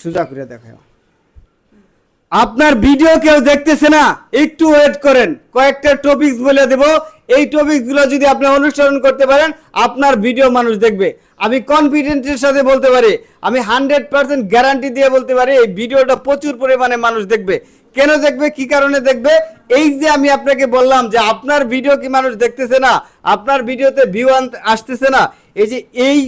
সুজা করে দেখাও। আপনার ভিডিও কেউ দেখতেছে না, একটু ওয়েট করেন। কয়েকটা টপিক বলে দেব। এই টপিকসগুলো যদি আপনি অনুসরণ করতে পারেন, আপনার ভিডিও মানুষ দেখবে। আমি কনফিডেন্সের সাথে বলতে পারি, আমি হান্ড্রেড পার্সেন্ট গ্যারান্টি দিয়ে বলতে পারি, এই ভিডিওটা প্রচুর পরিমাণে মানুষ দেখবে। কেন দেখবে? কি কারণে দেখবে? এই যে আমি আপনাকে বললাম যে আপনার ভিডিও কি মানুষ দেখতেছে না, আপনার ভিডিওতে ভিউ আসতেছে না, এই যে এই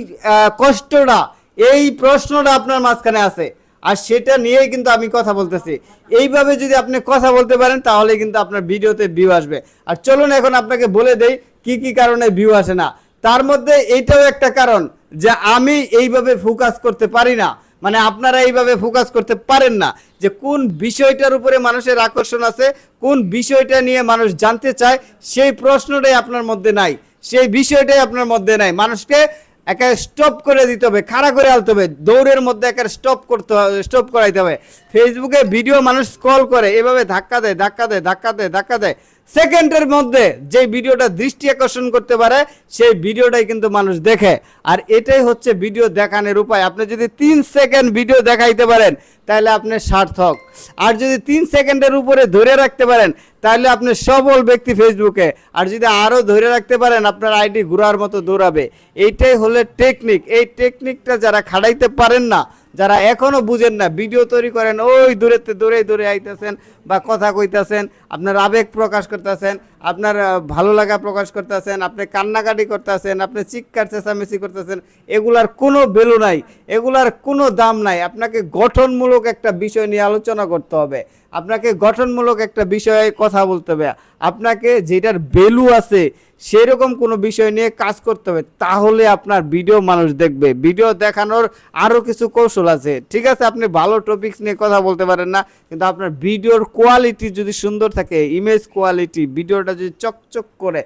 কষ্টটা এই প্রশ্নটা আপনার মাঝখানে আছে। আর সেটা নিয়েই কিন্তু আমি কথা বলতেছি। এইভাবে যদি আপনি কথা বলতে পারেন, তাহলে কিন্তু আপনার ভিডিওতে ভিউ আসবে। আর চলুন এখন আপনাকে বলে দেই, কি কি কারণে ভিউ আসে না। তার মধ্যে এইটাও একটা কারণ যে আমি এইভাবে ফোকাস করতে পারি না। মানে আপনারা এইভাবে ফোকাস করতে পারেন না যে কোন বিষয়টার উপরে মানুষের আকর্ষণ আছে, কোন বিষয়টা নিয়ে মানুষ জানতে চায়, সেই প্রশ্নটাই আপনার মধ্যে নাই। সেই বিষয়টাই আপনার মধ্যে নাই। মানুষকে একা স্টপ করে দিতে হবে, খাড়া করে আলতে হবে, দৌড়ের মধ্যে একা স্টপ করতে হবে স্টপ করাইতে হবে। ফেসবুকে ভিডিও মানুষ স্ক্রল করে, এভাবে ধাক্কা দেয় ধাক্কা দেয় ধাক্কা দেয় ধাক্কা দেয়। সেকেন্ডের মধ্যে যে ভিডিওটা দৃষ্টি আকর্ষণ করতে পারে, সেই ভিডিওটাই কিন্তু মানুষ দেখে। আর এটাই হচ্ছে ভিডিও দেখানোর উপায়। আপনি যদি তিন সেকেন্ড ভিডিও দেখাইতে পারেন, তাহলে আপনি সার্থক। আর যদি তিন সেকেন্ডের উপরে ধরে রাখতে পারেন, তাহলে আপনি সবল ব্যক্তি ফেসবুকে। আর যদি আরও ধরে রাখতে পারেন, আপনার আইডি ঘোরার মতো দৌড়াবে। এইটাই হলে টেকনিক এই টেকনিকটা যারা খাটাইতে পারেন না যারা এখনও বুঝেন না, ভিডিও তৈরি করেন, ওই দূরেতে দূরে দূরে আইতেছেন বা কথা কইতেছেন, আপনার আবেগ প্রকাশ করতেছেন আপনার ভালো লাগা প্রকাশ করতেছেন, আপনি কান্নাকাটি করতেছেন, আপনি চিৎকার চেঁচামেচি করতেছেন, এগুলার কোনো ভ্যালু নাই, এগুলার কোনো দাম নাই। আপনাকে গঠনমূলক একটা বিষয় নিয়ে আলোচনা করতে হবে। আপনাকে গঠনমূলক একটা বিষয়ে কথা বলতে হবে। আপনাকে যেটার ভ্যালু আছে, সেরকম কোনো বিষয় নিয়ে কাজ করতে হবে। তাহলে আপনার ভিডিও মানুষ দেখবে। ভিডিও দেখানোর আরও কিছু কৌশল আছে। ঠিক আছে, আপনি ভালো টপিকস নিয়ে কথা বলতে পারেন না, কিন্তু আপনার ভিডিওর কোয়ালিটি যদি সুন্দর থাকে ইমেজ কোয়ালিটি ভিডিওটা যদি চকচক করে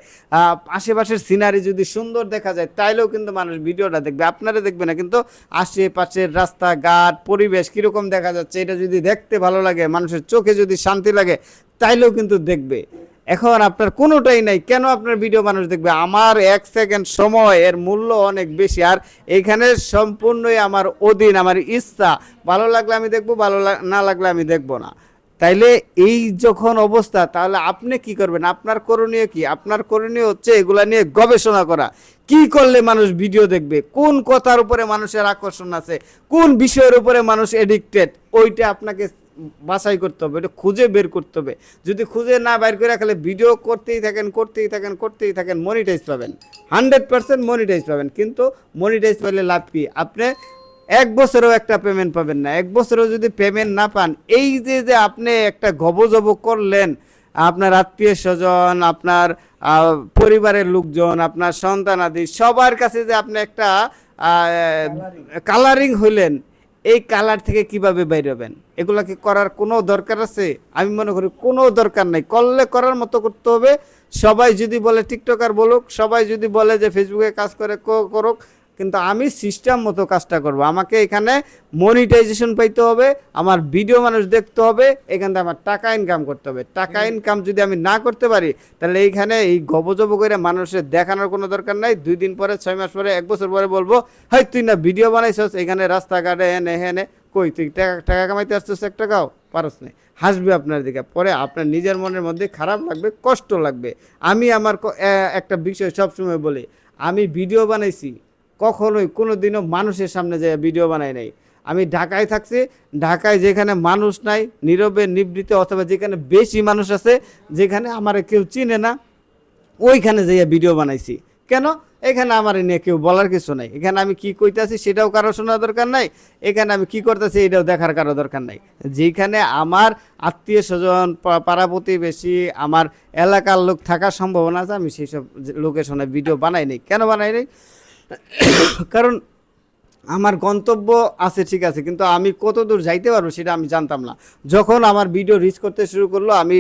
আশেপাশের সিনারি যদি সুন্দর দেখা যায়, তাইলেও কিন্তু মানুষ ভিডিওটা দেখবে। আপনারা দেখবে না, কিন্তু আশেপাশের রাস্তাঘাট, পরিবেশ কীরকম দেখা যাচ্ছে, এটা যদি দেখতে ভালো লাগে, মানুষের চোখে যদি শান্তি লাগে, তাইলেও কিন্তু দেখবে। এখন আপনার কোনোটাই নাই, কেন আপনার ভিডিও মানুষ দেখবে? আমার এক সেকেন্ড সময়, এর মূল্য অনেক বেশি। আর এখানে সম্পূর্ণই আমার অধীন, আমার ইচ্ছা। ভালো লাগলে আমি দেখব, ভালো না লাগলে আমি দেখব না। তাইলে এই যখন অবস্থা, তাহলে আপনি কি করবেন? আপনার করণীয় কি? আপনার করণীয় হচ্ছে এগুলা নিয়ে গবেষণা করা। কি করলে মানুষ ভিডিও দেখবে? কোন কথার উপরে মানুষের আকর্ষণ আছে? কোন বিষয়ের উপরে মানুষ এডিক্টেড ওইটা আপনাকে বাছাই করতে হবে এটা খুঁজে বের করতে হবে। যদি খুঁজে না বের করে রাখলে ভিডিও করতেই থাকেন করতেই থাকেন করতেই থাকেন মনিটাইজ পাবেন। হান্ড্রেড পার্সেন্ট মনিটাইজ পাবেন। কিন্তু মনিটাইজ পাইলে লাভ কি? আপনি এক বছরেও একটা পেমেন্ট পাবেন না। এক বছরেও যদি পেমেন্ট না পান, এই যে যে আপনি একটা গবজব করলেন, আপনার আত্মীয় স্বজন, আপনার পরিবারের লোকজন, আপনার সন্তান আদি, সবার কাছে যে আপনি একটা কালারিং হইলেন, এই কালার থেকে কীভাবে বাইর হবেন? এগুলা কি করার কোনো দরকার আছে? আমি মনে করি কোনো দরকার নাই। করলে করার মতো করতে হবে। সবাই যদি বলে টিকটকার বলুক, সবাই যদি বলে যে ফেসবুকে কাজ করে করুক কিন্তু আমি সিস্টেম মতো কাজটা করব। আমাকে এখানে মনিটাইজেশন পাইতে হবে আমার ভিডিও মানুষ দেখতে হবে এখান থেকে আমার টাকা ইনকাম করতে হবে। টাকা ইনকাম যদি আমি না করতে পারি তাহলে এইখানে এই গবজব করে মানুষের দেখানোর কোনো দরকার নাই। দুই দিন পরে ছয় মাস পরে এক বছর পরে বলব হাই তুই না ভিডিও বানাইছস এখানে রাস্তাঘাটে এনে হেনে কই তুই টাকা টাকা কামাইতে আসছিস এক টাকাও পারস নাই। হাসবে আপনার দিকে। পরে আপনার নিজের মনের মধ্যে খারাপ লাগবে কষ্ট লাগবে। আমি আমার একটা বিষয় সবসময় বলি আমি ভিডিও বানাইছি কখনোই কোনো দিনও মানুষের সামনে যায় ভিডিও বানাই নাই। আমি ঢাকায় থাকছি, ঢাকায় যেখানে মানুষ নাই, নীরবে, নিবৃতে অথবা যেখানে বেশি মানুষ আছে, যেখানে আমার কেউ চিনে না, ওইখানে যাইয়া ভিডিও বানাইছি। কেন? এখানে আমার নিয়ে কেউ বলার কিছু নাই। এখানে আমি কি কইতাছি সেটাও কারও শোনার দরকার নাই, এখানে আমি কি করতেছি এটাও দেখার কারও দরকার নাই। যেখানে আমার আত্মীয় স্বজন পাড়া প্রতিবেশী, আমার এলাকার লোক থাকার সম্ভাবনা আছে, আমি সেই সব লোকেশনে ভিডিও বানাই নাই। কেন বানাই নাই? কারণ আমার গন্তব্য আছে, ঠিক আছে, কিন্তু আমি কত দূর যাইতে পারব সেটা আমি জানতাম না। যখন আমার ভিডিও রিচ করতে শুরু করল, আমি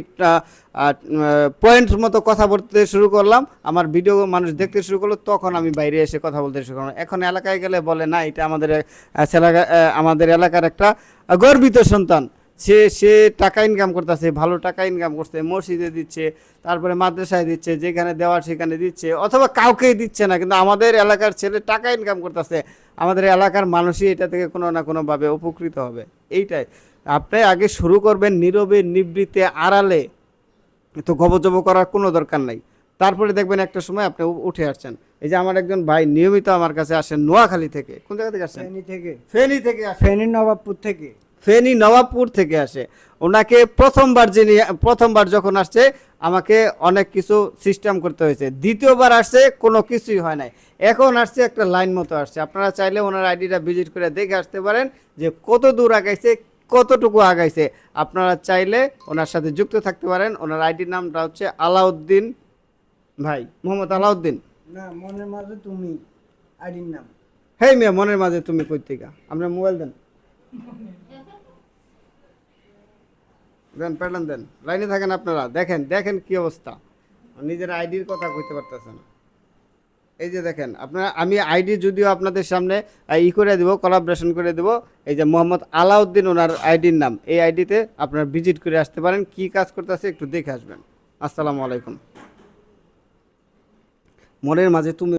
পয়েন্ট মতো কথা বলতে শুরু করলাম, আমার ভিডিও মানুষ দেখতে শুরু করল, তখন আমি বাইরে এসে কথা বলতে শুরু করলাম। এখন এলাকায় গেলে বলে, না, এটা আমাদের আমাদের এলাকার একটা গর্বিত সন্তান। সে সে টাকা ইনকাম করতেছে ভালো টাকা ইনকাম করছে মসজিদে দিচ্ছে তারপরে মাদ্রাসায় দিচ্ছে যেখানে দেওয়ার সেখানে দিচ্ছে অথবা কাউকেই দিচ্ছে না কিন্তু আমাদের এলাকার ছেলে টাকা ইনকাম করতেছে আমাদের এলাকার মানুষই এটা থেকে কোনো না কোনোভাবে উপকৃত হবে। এইটাই। আপনি আগে শুরু করবেন নীরবে নিবৃত্তে আড়ালে। তো গবজব করার কোনো দরকার নাই। তারপরে দেখবেন একটা সময় আপনি উঠে আসছেন। এই যে আমার একজন ভাই নিয়মিত আমার কাছে আসেন নোয়াখালী থেকে। কোন জায়গা থেকে আসছেন? ফেনী থেকে। ফেনী থেকে ফেনী নবাবপুর থেকে। ফেনী নবাবপুর থেকে আসে। ওনাকে প্রথমবার যিনি প্রথমবার যখন আসছে আমাকে অনেক কিছু সিস্টেম করতে হয়েছে। দ্বিতীয়বার আসছে কোনো কিছুই হয় নাই। এখন আসছে একটা লাইন মতো আসছে। আপনারা চাইলে ওনার আইডিটা ভিজিট করে দেখে আসতে পারেন যে কত দূর আগাইছে কতটুকু আগাইছে। আপনারা চাইলে ওনার সাথে যুক্ত থাকতে পারেন। ওনার আইডির নামটা হচ্ছে আলাউদ্দিন ভাই মোহাম্মদ আলাউদ্দিন। না মনের মাঝে তুমি আইডির নাম। হেই মিয়া মনের মাঝে তুমি কই থেকে আপনার মোবাইল দেন। দেন, প্যাটার্ন দেন। লাইনে থাকেন আপনারা, দেখেন দেখেন কি অবস্থা। নিজের আইডির কথা কইতে পারতেছে না এই যে দেখেন, আপনারা, আমি আইডি যদিও আপনাদের সামনে ই করে দিব কোলাবরেশন করে দেব, এই যে মোহাম্মদ আলাউদ্দিন ওনার আইডির নাম, এই আইডিতে আপনারা ভিজিট করে আসতে পারেন, কি কাজ করতেছে একটু দেখে আসবেন। আসসালামু আলাইকুম। মনের মাঝে তুমি